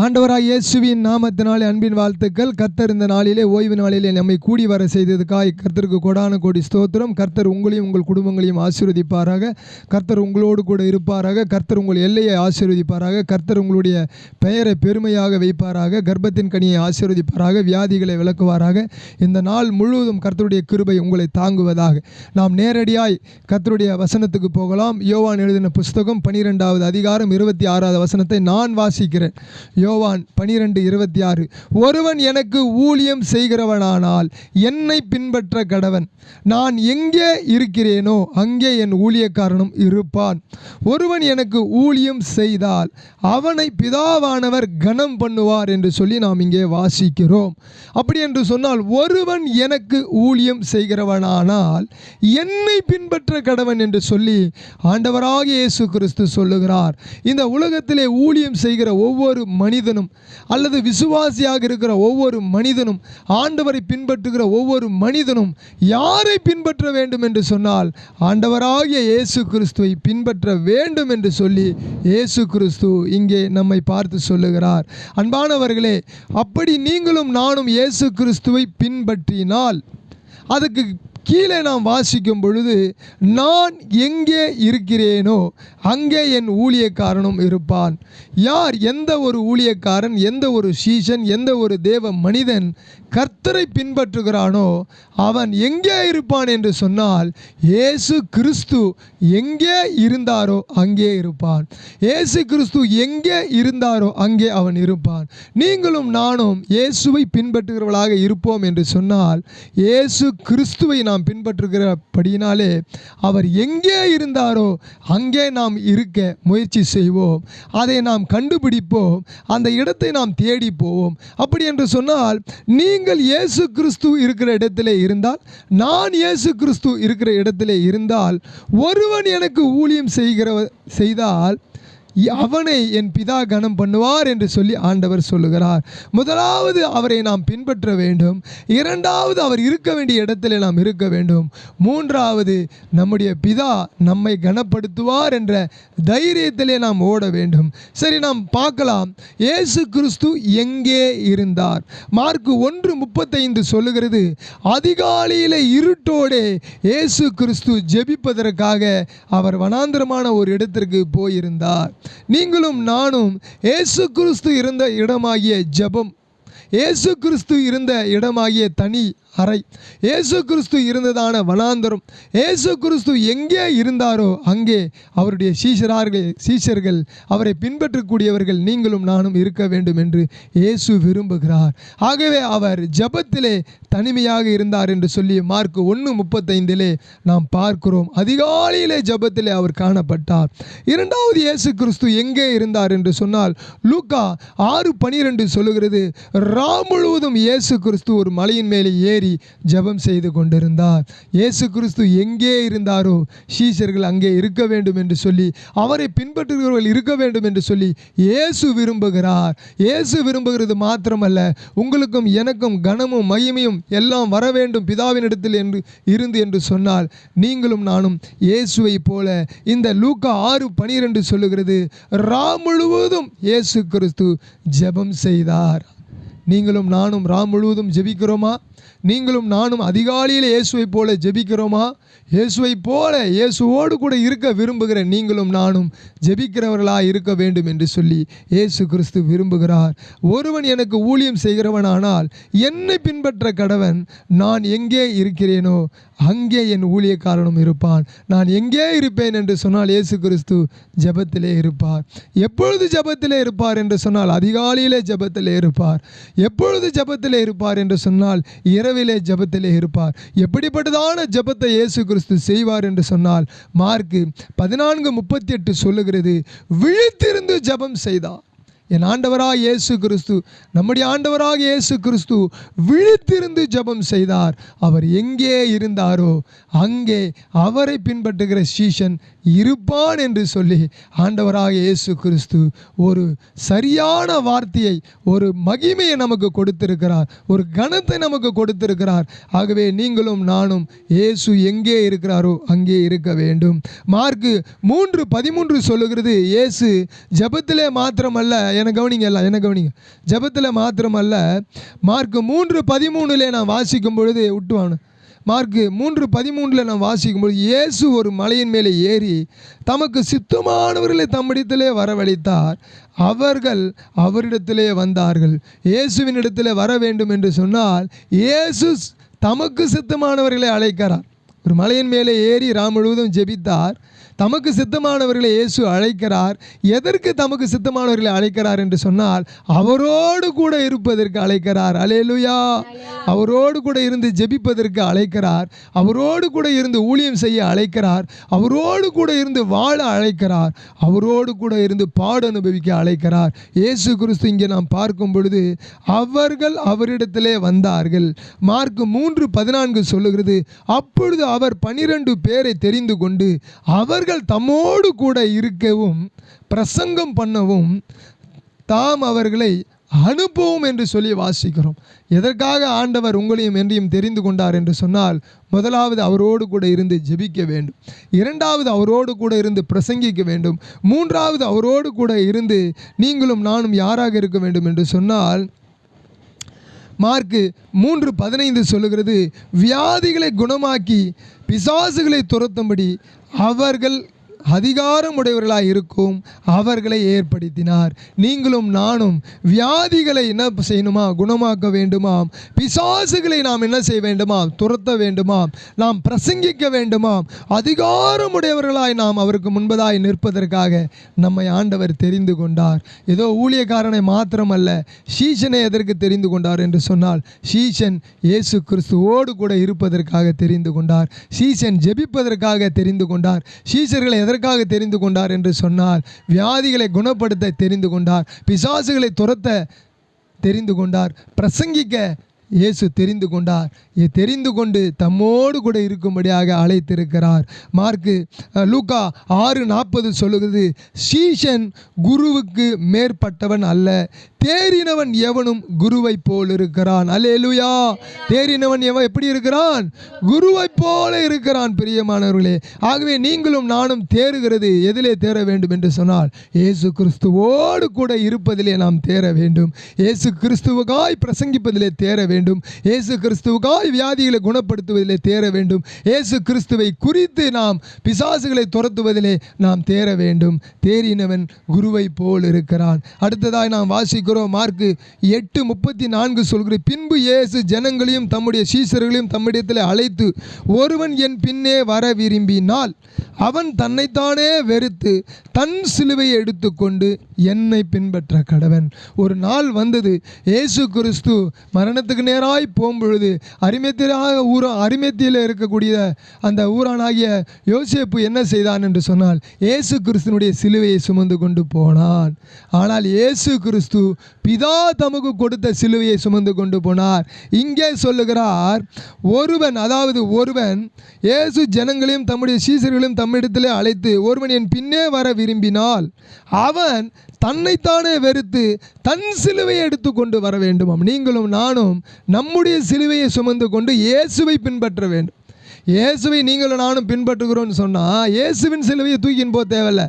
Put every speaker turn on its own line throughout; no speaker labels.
ஆண்டவராய் இயேசுவின் நாமத்தினாலே அன்பின் வாழ்த்துக்கள். கர்த்தர் இந்த நாளிலே ஓய்வு நாளிலே நம்மை கூடி வர செய்ததுக்காய் கர்த்தருக்கு கொடான கோடி ஸ்தோத்திரம். கர்த்தர் உங்களையும் உங்கள் குடும்பங்களையும் ஆசீர்வதிப்பாராக. கர்த்தர் உங்களோடு கூட இருப்பாராக. கர்த்தர் உங்கள் எல்லையை ஆசீர்வதிப்பாராக. கர்த்தர் உங்களுடைய பெயரை பெருமையாக வைப்பாராக. கர்ப்பத்தின் கனியை ஆசீர்வதிப்பாராக. வியாதிகளை விளக்குவாராக. இந்த நாள் முழுவதும் கர்த்தருடைய கிருபை உங்களை தாங்குவதாக. நாம் நேரடியாய் கர்த்தருடைய வசனத்துக்கு போகலாம். யோவான் எழுதின புஸ்தகம் பனிரெண்டாவது அதிகாரம் இருபத்தி ஆறாவது வசனத்தை நான் வாசிக்கிறேன். யோவான் பனிரெண்டு இருபத்தி ஆறு ஒருவன் எனக்கு ஊழியம் செய்கிறவனானால் என்னை பின்பற்ற கடவன். நான் எங்கே இருக்கிறேனோ அங்கே என் ஊழியக்காரனும் இருப்பான். ஒருவன் எனக்கு ஊழியம் செய்தால் அவனை பிதாவானவர் கனம் பண்ணுவார் என்று சொல்லி நாம் இங்கே வாசிக்கிறோம். அப்படி என்று சொன்னால் ஒருவன் எனக்கு ஊழியம் செய்கிறவனானால் என்னை பின்பற்ற கடவன் என்று சொல்லி ஆண்டவராக இயேசு கிறிஸ்து சொல்லுகிறார். இந்த உலகத்திலே ஊழியம் செய்கிற ஒவ்வொரு மனிதனும் அல்லது விசுவாசியாக இருக்கிற ஒவ்வொரு மனிதனும் ஆண்டவரை பின்பற்றுகிற ஒவ்வொரு மனிதனும் யாரை பின்பற்ற வேண்டும் என்று சொன்னால் ஆண்டவராகிய இயேசு கிறிஸ்துவை பின்பற்ற வேண்டும் என்று சொல்லி இயேசு கிறிஸ்து இங்கே நம்மை பார்த்து சொல்லுகிறார். அன்பானவர்களே அப்படி நீங்களும் நானும் இயேசு கிறிஸ்துவை பின்பற்றினால் அதுக்கு கீழே நாம் வாசிக்கும் பொழுது நான் எங்கே இருக்கிறேனோ அங்கே என் ஊழியக்காரனும் இருப்பான். யார் எந்த ஒரு ஊழியக்காரன் எந்த ஒரு சீசன் எந்த ஒரு தேவ மனிதன் கர்த்தரை பின்பற்றுகிறானோ அவன் எங்கே இருப்பான் என்று சொன்னால் இயேசு கிறிஸ்து எங்கே இருந்தாரோ அங்கே இருப்பான். இயேசு கிறிஸ்து எங்கே இருந்தாரோ அங்கே அவன் இருப்பான். நீங்களும் நானும் இயேசுவை பின்பற்றுகிறவர்களாக இருப்போம் என்று சொன்னால் இயேசு கிறிஸ்துவை நாம் நாம் பின்பற்றுகிறபடியினாலே அவர் எங்கே இருந்தாரோ அங்கே நாம் இருக்க முயற்சி செய்வோம். அதை நாம் கண்டுபிடிப்போம். அந்த இடத்தை நாம் தேடி போவோம் அப்படி என்று சொன்னால் நீங்கள் இயேசு கிறிஸ்து இருக்கிற இடத்திலே இருந்தால் நான் இயேசு கிறிஸ்து இருக்கிற இடத்திலே இருந்தால் ஒருவன் எனக்கு ஊழியம் செய்கிற செய்தால் அவனை என் பிதா கனம் பண்ணுவார் என்று சொல்லி ஆண்டவர் சொல்லுகிறார். முதலாவது அவரை நாம் பின்பற்ற வேண்டும். இரண்டாவது அவர் இருக்க வேண்டிய இடத்திலே நாம் இருக்க வேண்டும். மூன்றாவது நம்முடைய பிதா நம்மை கனப்படுத்துவார் என்ற தைரியத்திலே நாம் ஓட வேண்டும். சரி நாம் பார்க்கலாம். இயேசு கிறிஸ்து எங்கே இருந்தார்? மார்க்கு ஒன்று முப்பத்தைந்து சொல்லுகிறது அதிகாலையில் இருட்டோடே இயேசு கிறிஸ்து ஜெபிப்பதற்காக அவர் வனாந்திரமான ஒரு இடத்திற்கு போயிருந்தார். நீங்களும் நானும் இயேசு கிறிஸ்து இருந்த இடமாகிய ஜெபம். இயேசு கிறிஸ்து இருந்த இடமாகிய தனி அறை. இயேசு கிறிஸ்து இருந்ததான வனாந்தரம். இயேசு கிறிஸ்து எங்கே இருந்தாரோ அங்கே அவருடைய சீஷரார்கள் சீஷர்கள் அவரை பின்பற்றக்கூடியவர்கள் நீங்களும் நானும் இருக்க வேண்டும் என்று இயேசு விரும்புகிறார். ஆகவே அவர் ஜபத்திலே தனிமையாக இருந்தார் என்று சொல்லி மார்க் ஒன்று முப்பத்தைந்திலே நாம் பார்க்கிறோம். அதிகாலையிலே ஜபத்திலே அவர் காணப்பட்டார். இரண்டாவது இயேசு கிறிஸ்து எங்கே இருந்தார் என்று சொன்னால் லூக்கா ஆறு பனிரெண்டு சொல்லுகிறது ரா முழுவதும் இயேசு கிறிஸ்து ஒரு மலையின் மேலே ஏறி ஜெபம் செய்து கொண்டிருந்தார். இயேசு கிறிஸ்து எங்கே இருந்தாரோ சீஷர்கள் அங்கே இருக்க வேண்டும் என்று சொல்லி அவரை பின்பற்றுகிறவர்கள் இருக்க வேண்டும் என்று சொல்லி இயேசு விரும்புகிறார். இயேசு விரும்புகிறது மாத்திரமல்ல உங்களுக்கும் எனக்கும் கனமும் மகிமையும் எல்லாம் வர வேண்டும் பிதாவினிடத்தில் என்று இருந்து என்று சொன்னால் நீங்களும் நானும் இயேசுவை போல இந்த லூக்கா ஆறு பனிரெண்டு சொல்லுகிறது ரா முழுவதும் இயேசு கிறிஸ்து ஜெபம் செய்தார். நீங்களும் நானும் ராம் முழுவதும் ஜெபிக்கிறோமா? நீங்களும் நானும் அதிகாலையில் இயேசுவை போல ஜெபிக்கிறோமா? இயேசுவை போல இயேசுவோடு கூட இருக்க விரும்புகிற நீங்களும் நானும் ஜெபிக்கிறவர்களாக இருக்க வேண்டும் என்று சொல்லி இயேசு கிறிஸ்து விரும்புகிறார். ஒருவன் எனக்கு ஊழியம் செய்கிறவனானால் என்னை பின்பற்ற கடவன் நான் எங்கே இருக்கிறேனோ அங்கே என் ஊழியக்காரனும் இருப்பான். நான் எங்கே இருப்பேன் என்று சொன்னால் இயேசு கிறிஸ்து ஜபத்திலே இருப்பார். எப்பொழுது ஜபத்திலே இருப்பார் என்று சொன்னால் அதிகாலையிலே ஜபத்திலே இருப்பார். எப்பொழுது ஜெபத்திலே இருப்பார் என்று சொன்னால் இரவிலே ஜபத்திலே இருப்பார். எப்படிப்பட்டதான ஜெபத்தை இயேசு கிறிஸ்து செய்வார் என்று சொன்னால் மார்க்கு பதினான்கு முப்பத்தி எட்டு சொல்லுகிறது விழித்திருந்து ஜெபம் செய்தார். என் ஆண்டவராக இயேசு கிறிஸ்து நம்முடைய ஆண்டவராக இயேசு கிறிஸ்து விழித்திருந்து ஜெபம் செய்தார். அவர் எங்கே இருந்தாரோ அங்கே அவரை பின்பற்றுகிற சீஷன் இருப்பான் என்று சொல்லி ஆண்டவராக இயேசு கிறிஸ்து ஒரு சரியான வார்த்தையை ஒரு மகிமையை நமக்கு கொடுத்திருக்கிறார். ஒரு கணத்தை நமக்கு கொடுத்திருக்கிறார். ஆகவே நீங்களும் நானும் இயேசு எங்கே இருக்கிறாரோ அங்கே இருக்க வேண்டும். மார்க்கு மூன்று பதிமூன்று சொல்லுகிறது இயேசு ஜபத்திலே மாத்திரமல்ல என்ன கவனிங்க எல்லாம் என்ன கவனிங்க? ஜெபத்தில் மாத்திரமல்ல மார்க் மூன்று பதிமூணுலே நான் வாசிக்கும் பொழுது விட்டுவானு மார்க்கு மூன்று பதிமூன்றில் நான் வாசிக்கும்போது இயேசு ஒரு மலையின் மேலே ஏறி தமக்கு சித்தமானவர்களை தம்மிடத்திலே வரவழைத்தார். அவர்கள் அவரிடத்திலே வந்தார்கள். இயேசுவின் இடத்திலே வர வேண்டும் என்று சொன்னால் இயேசு தமக்கு சித்தமானவர்களை அழைக்கிறார். ஒரு மலையின் மேலே ஏறி ராம் முழுவதும் ஜெபித்தார். தமக்கு சித்தமானவர்களை இயேசு அழைக்கிறார். எதற்கு தமக்கு சித்தமானவர்களை அழைக்கிறார் என்று சொன்னால் அவரோடு கூட இருப்பதற்கு அழைக்கிறார். அலேலுயா அவரோடு கூட இருந்து ஜெபிப்பதற்கு அழைக்கிறார். அவரோடு கூட இருந்து ஊழியம் செய்ய அழைக்கிறார். அவரோடு கூட இருந்து வாழ அழைக்கிறார். அவரோடு கூட இருந்து பாடு அனுபவிக்க அழைக்கிறார். இயேசு கிறிஸ்து இங்கே நாம் பார்க்கும் பொழுது அவர்கள் அவரிடத்திலே வந்தார்கள். மார்க் மூன்று பதினான்கு சொல்லுகிறது அப்பொழுது அவர் பனிரெண்டு பேரை தெரிந்து கொண்டு அவர்கள் தம்மோடு கூட இருக்கவும் பிரசங்கம் பண்ணவும் தாம் அவர்களை அனுப்பவும் என்று சொல்லி வாசிக்கிறோம். எதற்காக ஆண்டவர் உங்களையும் என்றையும் தெரிந்து கொண்டார் என்று சொன்னால் முதலாவது அவரோடு கூட இருந்து ஜெபிக்க வேண்டும். இரண்டாவது அவரோடு கூட இருந்து பிரசங்கிக்க வேண்டும். மூன்றாவது அவரோடு கூட இருந்து நீங்களும் நானும் யாராக இருக்க வேண்டும் என்று சொன்னால் மார்க்கு மூன்று பதினைந்து சொல்லுகிறது வியாதிகளை குணமாக்கி பிசாசுகளை துரத்தும்படி அவர்கள் அதிகாரம் உடையவர்களாக இருக்கும் அவர்களை ஏற்படுத்தினார். நீங்களும் நானும் வியாதிகளை என்ன செய்யணுமா? குணமாக்க வேண்டுமாம். பிசாசுகளை நாம் என்ன செய்ய வேண்டுமாம்? துரத்த வேண்டுமாம். நாம் பிரசங்கிக்க வேண்டுமாம். அதிகாரம் உடையவர்களாய் நாம் அவருக்கு முன்பதாய் நிற்பதற்காக நம்மை ஆண்டவர் தெரிந்து கொண்டார். ஏதோ ஊழியக்காரனை மாத்திரமல்ல சீசனை எதற்கு தெரிந்து கொண்டார் என்று சொன்னால் சீசன் இயேசு கிறிஸ்துவோடு கூட இருப்பதற்காக தெரிந்து கொண்டார். சீசன் ஜெபிப்பதற்காக தெரிந்து கொண்டார். சீஷர்களை எதற்காக தெரிந்து கொண்டார் என்று சொன்னார் வியாதிகளை குணப்படுத்த தெரிந்து கொண்டார் பிசாசுகளை துரத்த தெரிந்து கொண்டார் பிரசங்கிக்க இயேசு தெரிந்து கொண்டார். தெரிந்து கொண்டு தம்மோடு கூட இருக்கும்படியாக அழைத்திருக்கிறார். மார்க்கு லூக்கா ஆறு நாற்பது சொல்லுகிறது சீஷன் குருவுக்கு மேற்பட்டவன் அல்ல. தேறினவன் எவனும் குருவை போல் இருக்கிறான். அல்லேலூயா. தேறினவன் எவன் எப்படி இருக்கிறான்? குருவை போல இருக்கிறான் பிரியமானவர்களே. ஆகவே நீங்களும் நானும் தேறுகிறது எதிலே தேர வேண்டும் என்று சொன்னால் இயேசு கிறிஸ்துவோடு கூட இருப்பதிலே நாம் தேர வேண்டும். இயேசு கிறிஸ்துவுக்காய் பிரசங்கிப்பதிலே தேர வேண்டும். இயேசு கிறிஸ்துவுக்காய் வியாதிகளை குணப்படுத்துவதிலே தேர வேண்டும். இயேசு கிறிஸ்துவை குறித்து நாம் பிசாசுகளை துரத்துவதிலே நாம் தேர வேண்டும். தேறினவன் குருவை போல் இருக்கிறான். அடுத்ததாய் நாம் வாசிக்கிறோம் மார்க்கு எட்டு முப்பத்தி நான்கு சொல்கிற பின்பு இயேசு ஜனங்களையும் தம்முடைய சீசர்களையும் தம்மிடத்தில் அழைத்து ஒருவன் என் பின்னே வர விரும்பினால் அவன் தன்னைத்தானே வெறுத்து தன் சிலுவையை எடுத்துக்கொண்டு என்னை பின்பற்ற கடவன். ஒரு நாள் வந்தது. இயேசு கிறிஸ்து மரணத்துக்கு நேராய் போகும்பொழுது அரிமத்தியாக ஊர அரிமத்தியில் இருக்கக்கூடிய அந்த ஊரானாகிய யோசேப்பு என்ன செய்தான் என்று சொன்னால் இயேசு கிறிஸ்துனுடைய சிலுவையை சுமந்து கொண்டு போனான். ஆனால் இயேசு கிறிஸ்து பிதா தமக்கு கொடுத்த சிலுவையை சுமந்து கொண்டு போனார். இங்கே சொல்லுகிறார் ஒருவன் அதாவது ஒருவன் இயேசு ஜனங்களையும் தம்முடைய சீசர்களையும் தம்மிடத்திலே அழைத்து ஒருவன் என் பின்னே வர விரும்பினால் அவன் தன்னைத்தானே வெறுத்து தன் சிலுவையை எடுத்துக்கொண்டு வர வேண்டுமாம். நீங்களும் நானும் நம்முடைய சிலுவையை சுமந்து கொண்டு இயேசுவை பின்பற்ற வேண்டும். இயேசுவை நீங்களும் நானும் பின்பற்றுகிறோம்னு சொன்னால் இயேசுவின் சிலுவையை தூக்கின்னு போக தேவையில்லை.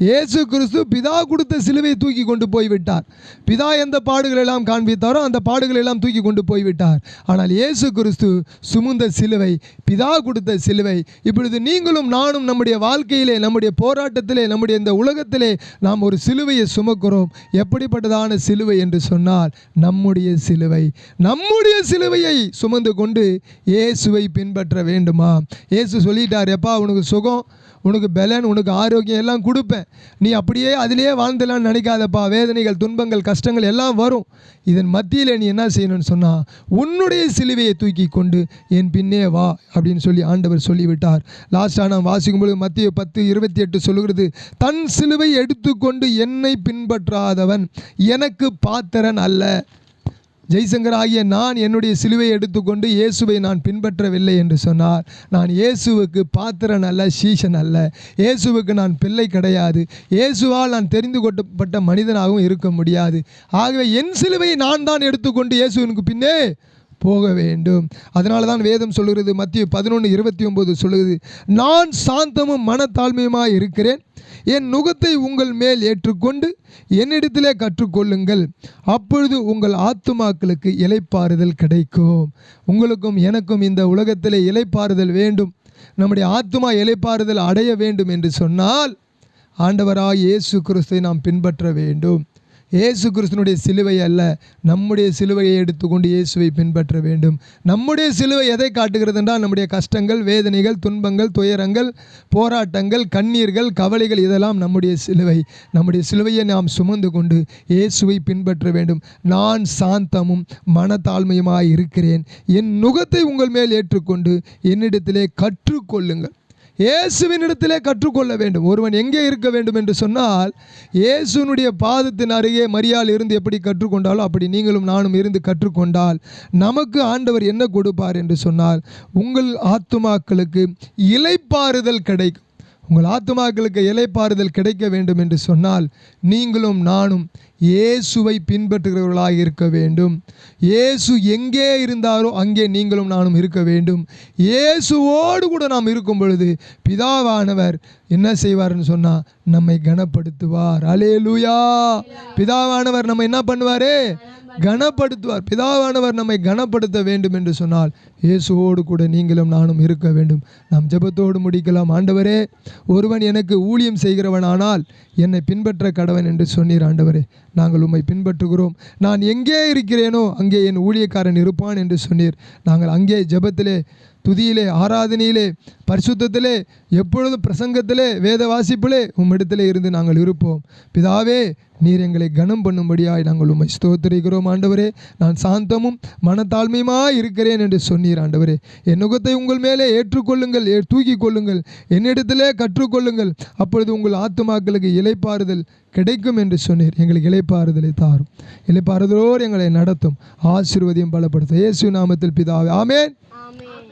இயேசு கிறிஸ்து பிதா கொடுத்த சிலுவையை தூக்கி கொண்டு போய் விட்டார் பிதா எந்த பாடுகள் எல்லாம் காண்பித்தாரோ அந்த பாடுகள் எல்லாம் தூக்கி கொண்டு போய் விட்டார் ஆனால் இயேசு கிறிஸ்து சுமந்த சிலுவை பிதா கொடுத்த சிலுவை இப்பொழுது நீங்களும் நானும் நம்முடைய வாழ்க்கையிலே நம்முடைய போராட்டத்திலே நம்முடைய இந்த உலகத்திலே நாம் ஒரு சிலுவையை சுமக்கிறோம். எப்படிப்பட்டதான சிலுவை என்று சொன்னால் நம்முடைய சிலுவை. நம்முடைய சிலுவையை சுமந்து கொண்டு இயேசுவை பின்பற்ற வேண்டுமா இயேசு சொல்லிட்டார் எப்பா உனக்கு சுகம். உனக்கு பலன் உனக்கு ஆரோக்கியம் எல்லாம் கொடுப்பேன். நீ அப்படியே அதிலேயே வாழ்ந்துலான்னு நினைக்காதப்பா. வேதனைகள் துன்பங்கள் கஷ்டங்கள் எல்லாம் வரும். இதன் மத்தியில் நீ என்ன செய்யணும்னு சொன்னால் உன்னுடைய சிலுவையை தூக்கி கொண்டு என் பின்னே வா அப்படின்னு சொல்லி ஆண்டவர் சொல்லிவிட்டார். லாஸ்ட்டாக நான் வாசிக்கும்பொழுது மத்திய பத்து இருபத்தி எட்டு சொல்லுகிறது தன் சிலுவை எடுத்துக்கொண்டு என்னை பின்பற்றாதவன் எனக்கு பாத்திரன் அல்ல. ஜெய்சங்கர் ஆகிய நான் என்னுடைய சிலுவையை எடுத்துக்கொண்டு இயேசுவை நான் பின்பற்றவில்லை என்று சொன்னார். நான் இயேசுவுக்கு பாத்திரன் அல்ல சீசன் அல்ல. இயேசுவுக்கு நான் பிள்ளை கிடையாது. இயேசுவால் நான் தெரிந்து கொள்ளப்பட்ட மனிதனாகவும் இருக்க முடியாது. ஆகவே என் சிலுவையை நான் தான் எடுத்துக்கொண்டு இயேசுவனுக்கு பின்னே போக வேண்டும் அதனால தான் வேதம் சொல்கிறது மத்திய பதினொன்று இருபத்தி ஒம்பது சொல்லுகிறது நான் சாந்தமும் மனத்தாழ்மையுமாக இருக்கிறேன். என் நுகத்தை உங்கள் மேல் ஏற்றுக்கொண்டு என்னிடத்திலே கற்றுக்கொள்ளுங்கள். அப்பொழுது உங்கள் ஆத்துமாக்களுக்கு இலைப்பாறுதல் கிடைக்கும். உங்களுக்கும் எனக்கும் இந்த உலகத்திலே இலைப்பாறுதல் வேண்டும். நம்முடைய ஆத்துமா இலைப்பாறுதல் அடைய வேண்டும் என்று சொன்னால் ஆண்டவராக இயேசு கிறிஸ்துவை நாம் பின்பற்ற வேண்டும். இயேசு கிறிஸ்துனுடைய சிலுவை அல்ல. நம்முடைய சிலுவையை எடுத்துக்கொண்டு இயேசுவை பின்பற்ற வேண்டும். நம்முடைய சிலுவை எதை காட்டுகிறது என்றால் நம்முடைய கஷ்டங்கள் வேதனைகள் துன்பங்கள் துயரங்கள் போராட்டங்கள் கண்ணீர்கள் கவலைகள் இதெல்லாம் நம்முடைய சிலுவை. நம்முடைய சிலுவையை நாம் சுமந்து கொண்டு இயேசுவை பின்பற்ற வேண்டும். நான் சாந்தமும் மனத்தாழ்மையுமாய் இருக்கிறேன். என் நுகத்தை உங்கள் மேல் ஏற்றுக்கொண்டு என்னிடத்திலே கற்றுக்கொள்ளுங்கள். இயேசுவினிடத்திலே கற்றுக்கொள்ள வேண்டும். ஒருவன் எங்கே இருக்க வேண்டும் என்று சொன்னால் இயேசுனுடைய பாதத்தின் அருகே மரியாள் இருந்து எப்படி கற்றுக்கொண்டாலோ அப்படி நீங்களும் நானும் இருந்து கற்றுக்கொண்டால் நமக்கு ஆண்டவர் என்ன கொடுப்பார் என்று சொன்னால் உங்கள் ஆத்துமாக்களுக்கு இலைப்பாறுதல் கிடைக்கும். உங்கள் ஆத்துமாக்களுக்கு இலைப்பாறுதல் கிடைக்க வேண்டும் என்று சொன்னால் நீங்களும் நானும் இயேசுவை பின்பற்றுகிறவர்களாக இருக்க வேண்டும். இயேசு எங்கே இருந்தாரோ அங்கே நீங்களும் நானும் இருக்க வேண்டும். இயேசுவோடு கூட நாம் இருக்கும் பொழுது பிதாவானவர் என்ன செய்வார்னு சொன்னால் நம்மை கனப்படுத்துவார். அலேலூயா பிதாவானவர் நம்ம என்ன பண்ணுவார்? கனப்படுத்துவார். பிதாவானவர் நம்மை கனப்படுத்த வேண்டும் என்று சொன்னால் இயேசுவோடு கூட நீங்களும் நானும் இருக்க வேண்டும். நாம் ஜெபத்தோடு முடிக்கலாம். ஆண்டவரே ஒருவன் எனக்கு ஊழியம் செய்கிறவனானால் என்னை பின்பற்ற கடவன் என்று சொன்னீர் ஆண்டவரே. நாங்கள் உம்மை பின்பற்றுகிறோம். நான் எங்கே இருக்கிறேனோ அங்கே என் ஊழியக்காரன் இருப்பான் என்று சொன்னீர். நாங்கள் அங்கே ஜெபத்திலே துதியிலே ஆராதனையிலே பரிசுத்தத்திலே எப்பொழுதும் பிரசங்கத்திலே வேத வாசிப்பிலே உம்மிடத்திலே இருந்து நாங்கள் இருப்போம். பிதாவே நீர் எங்களை கனம் பண்ணும்படியாய் நாங்கள் உம்மை ஸ்தோத்திரிக்கிறோம் ஆண்டவரே. நான் சாந்தமும் மனத்தாழ்மையுமாய் இருக்கிறேன் என்று சொன்னீர் ஆண்டவரே. என் நுகத்தை உங்கள் மேலே ஏற்றுக்கொள்ளுங்கள் ஏ- தூக்கிக் கொள்ளுங்கள் என்னிடத்திலே கற்றுக்கொள்ளுங்கள். அப்பொழுது உங்கள் ஆத்துமாக்களுக்கு இலைப்பாறுதல் கிடைக்கும் என்று சொன்னீர். எங்களுக்கு இலைப்பாறுதலை தாரும். இலைப்பாறுதலோர் எங்களை நடத்தும். ஆசீர்வதியும் பலப்படுத்தும். இயேசு நாமத்தில் பிதாவே. ஆமேன்.